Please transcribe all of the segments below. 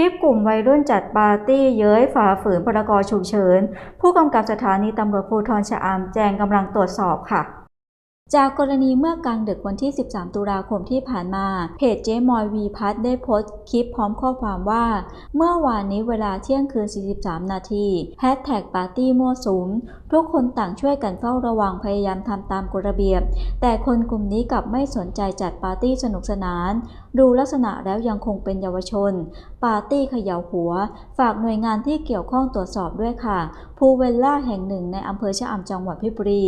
ลิปกลุ่มวัยรุ่นจัดปาร์ตี้เย้ยฝ่าฝืนพรกฉุกเฉิน ผู้กำกับสถานีตำรวจภูธรชะอำแจงกำลังตรวจสอบค่ะจากกรณีเมื่อกลางดึกวันที่ 13 ตุลาคมที่ผ่านมา เพจเจมอยวีพัทได้โพสต์คลิปพร้อมข้อความว่า เมื่อวานนี้เวลาเที่ยงคืน 43 นาทีแฮชแท็กปาร์ตี้มั่วสุม ทุกคนต่างช่วยกันเฝ้าระวังพยายามทำตามกฎระเบียบ แต่คนกลุ่มนี้กลับไม่สนใจจัดปาร์ตี้สนุกสนานดูลักษณะแล้วยังคงเป็นเยาวชน ปาร์ตี้เขย่าหัว ฝากหน่วยงานที่เกี่ยวข้องตรวจสอบด้วยค่ะ ภูเวลล่าแห่งหนึ่งในอำเภอชะอำจังหวัดเพชรบุรี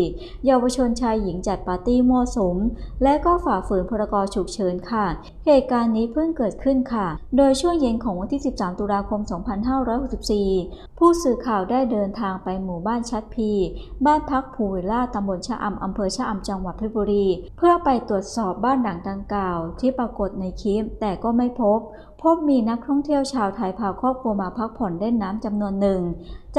เยาวชนชายหญิงจัดปาร์ตี้มั่วสุม และก็ฝ่าฝืนพรกฉุกเฉินค่ะ เหตุการณ์นี้เพิ่งเกิดขึ้นค่ะ โดยช่วงเย็นของวันที่ 13 ตุลาคม 2564ผู้สื่อข่าวได้เดินทางไปหมู่บ้านชัดพี บ้านพักภูเวลล่าตำบลชะอำอำเภอชะอำจังหวัดเพชรบุรี เพื่อไปตรวจสอบบ้านหลังดังกล่าว ที่ปรากฏในคลิปแต่ก็ไม่พบ พบมีนักท่องเที่ยวชาวไทยพาครอบครัวมาพักผ่อนเล่นน้ำจำนวนหนึ่ง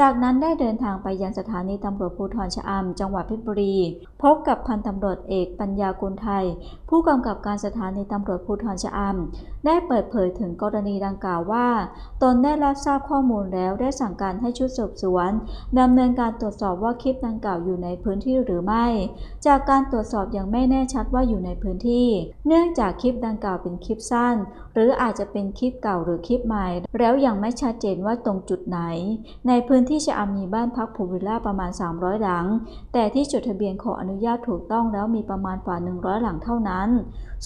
จากนั้นได้เดินทางไปยังสถานีตำรวจภูธรชะอำจังหวัดเพชรบุรี พบกับพันตำรวจเอกปัญญากุลไทย ผู้กำกับการสถานีตำรวจภูธรชะอำได้เปิดเผยถึงกรณีดังกล่าวว่า ตนได้รับทราบข้อมูลแล้วได้สั่งการให้ชุดสืบสวนดำเนินการตรวจสอบว่าคลิปดังกล่าวอยู่ในพื้นที่หรือไม่ จากการตรวจสอบยังไม่แน่ชัดว่าอยู่ในพื้นที่ เนื่องจากคลิปดังกล่าวเป็นคลิปสั้น หรืออาจจะเป็นคลิปเก่าหรือคลิปใหม่ แล้วยังไม่ชัดเจนว่าตรงจุดไหน ในพื้นที่ชะอำมีบ้านพักพูวิลล่าประมาณ 300 หลัง แต่ที่จดทะเบียนขออนุญาตถูกต้องแล้วมีประมาณกว่า 100 หลังเท่านั้น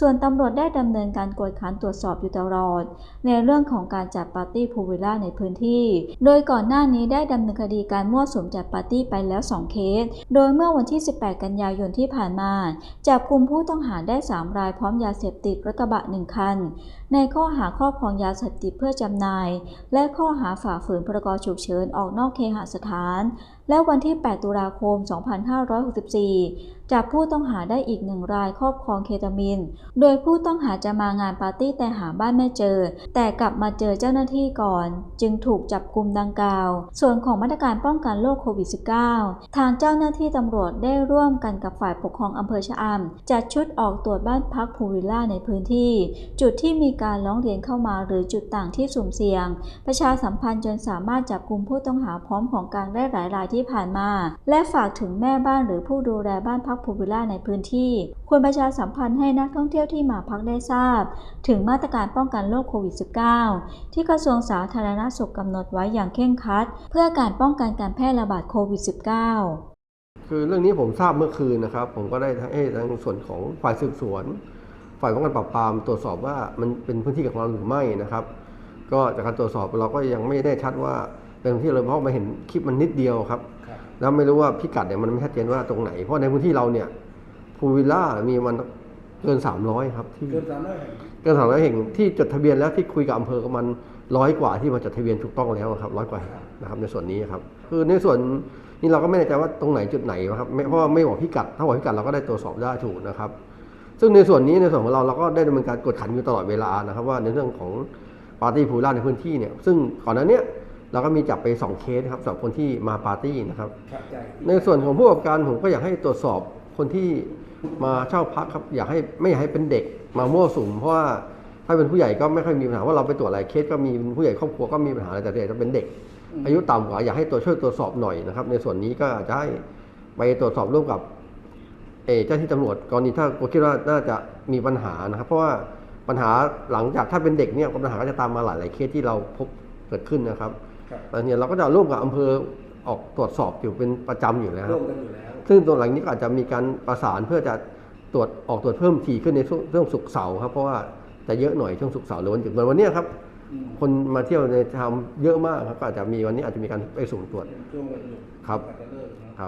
ส่วนตำรวจได้ดำเนินการกวดขันตรวจสอบอยู่ตลอด ในเรื่องของการจัดปาร์ตี้พูวิลล่าในพื้นที่ โดยก่อนหน้านี้ได้ดำเนินคดีการมั่วสุมจัดปาร์ตี้ไปแล้ว 2 เคส โดยเมื่อวันที่ 18 กันยายนที่ผ่านมา จับกลุ่มผู้ต้องหาได้ 3 รายพร้อมยาเสพติดรถกระบะ 1 คัน ในข้อหาครอบครองยาเสพติดเพื่อจำหน่าย และข้อหาฝ่าฝืนพรกฉุกเฉินออกนอกเคหสถาน และวันที่ 8 ตุลาคม 2564 จับผู้ต้องหาได้อีกหนึ่งรายครอบครองเคตามีนโดยผู้ต้องหาจะมางานปาร์ตี้แต่หาบ้านไม่เจอ แต่กลับมาเจอเจ้าหน้าที่ก่อน จึงถูกจับกลุมดังกล่าว ส่วนของมาตรการป้องกันโรคโควิด -19 ทางเจ้าหน้าที่ตำรวจได้ร่วมกันกับฝ่ายปกครองอำเภอชะอำจัดชุดออกตรวจบ้านพักพูวิลล่าในพื้นที่ จุดที่มีการร้องเรียนเข้ามาหรือจุดต่างที่สุ่มเสี่ยง ประชาสัมพันธ์จนสามารถจับกลุ่มผู้ต้องหาพร้อมของกลางได้หลายรายที่ผ่านมา และฝากถึงแม่บ้านหรือผู้ดูแลบ้านพักพูลวิลล่าในพื้นที่ ควรประชาสัมพันธ์ให้นักท่องเที่ยวที่มาพักได้ทราบ ถึงมาตรการป้องกันโรคโควิด -19 ที่กระทรวงสาธารณสุขกำหนดไว้อย่างเคร่งครัด เพื่อการป้องกันการแพร่ระบาดโควิด -19 คือเรื่องนี้ผมทราบเมื่อคืนนะครับ ผมก็ได้ให้ทางส่วนของฝ่ายสืบสวนฝ่ายป้องกันปราบปรามตรวจสอบว่ามันเป็นพื้นที่ของเราหรือไม่นะครับ ก็จากการตรวจสอบเราก็ยังไม่แน่ชัดว่า เป็นพื้นที่เราเพราะมาเห็นคลิปมันนิดเดียวครับครับ แล้วไม่รู้ว่าพิกัดเนี่ยมันไม่ชัดเจนว่าตรงไหน เพราะในพื้นที่เราเนี่ยพูลวิลล่ามีมันเกิน300ครับที่เกินสามร้อยแห่งเกินสามร้อยแห่งที่จดทะเบียนแล้วที่คุยกับอำเภอก็มันร้อยกว่าที่มาจดทะเบียนถูกต้องแล้วครับร้อยกว่านะครับในส่วนนี้ครับ คือในส่วนนี้เราก็ไม่แน่ใจว่าตรงไหนจุดไหนนะครับไม่เพราะว่าไม่บอกพิกัด ถ้าบอกพิกัดเราก็ได้ตรวจสอบได้ถูกนะครับ ซึ่งในส่วนนี้ในส่วนของเราเราก็ได้ดำเนินการกดขันอยู่ตลอดเวลานะครับ ว่าในเรื่องของปาร์ตี้พูล่าในพื้นที่เนี่ย ซึ่งก่อนหน้าเนี้ย เราก็มีจับไปสองเคสนะครับสำหรับคนที่มาปาร์ตี้นะครับ ครับใช่ในส่วนของผู้ประกอบการผมก็อยากให้ตรวจสอบคนที่มาเช่าพักครับอยากให้ไม่อยากให้เป็นเด็กมามั่วสุมเพราะว่าถ้าเป็นผู้ใหญ่ก็ไม่ค่อยมีปัญหาว่าเราไปตรวจอะไรเคสก็มีเป็นผู้ใหญ่ครอบครัวก็มีปัญหาอะไรแต่เด็กถ้าเป็นเด็ก อายุต่ำกว่าอยากให้ตัวช่วยตรวจสอบหน่อยนะครับ ในส่วนนี้ก็อาจจะให้ไปตรวจสอบร่วมกับเออเจ้าที่ตำรวจกรณีถ้าผมคิดว่าน่าจะมีปัญหานะครับ เพราะว่าปัญหาหลังจากถ้าเป็นเด็กเนี่ยปัญหาก็จะตามมาหลาย ๆ เคสที่เราพบเกิดขึ้นนะครับครับ แต่เนี่ยเราก็จะร่วมกับอำเภอออกตรวจสอบอยู่เป็นประจำอยู่แล้วร่วมกันอยู่แล้วซึ่งตัวหลังนี้ก็อาจจะมีการประสานเพื่อจะตรวจออกตรวจเพิ่มทีขึ้นในช่วงช่วงศุกร์เสาร์ครับเพราะว่าจะเยอะหน่อยช่วงศุกร์เสาร์หรือวันหยุดเหมือนวันเนี้ยครับอืมคนมาเที่ยวในทำเยอะมากครับก็อาจจะมีวันนี้อาจจะมีการไปสุ่มตรวจเป็นช่วงวันหยุดครับก็จะเลิกนะครับ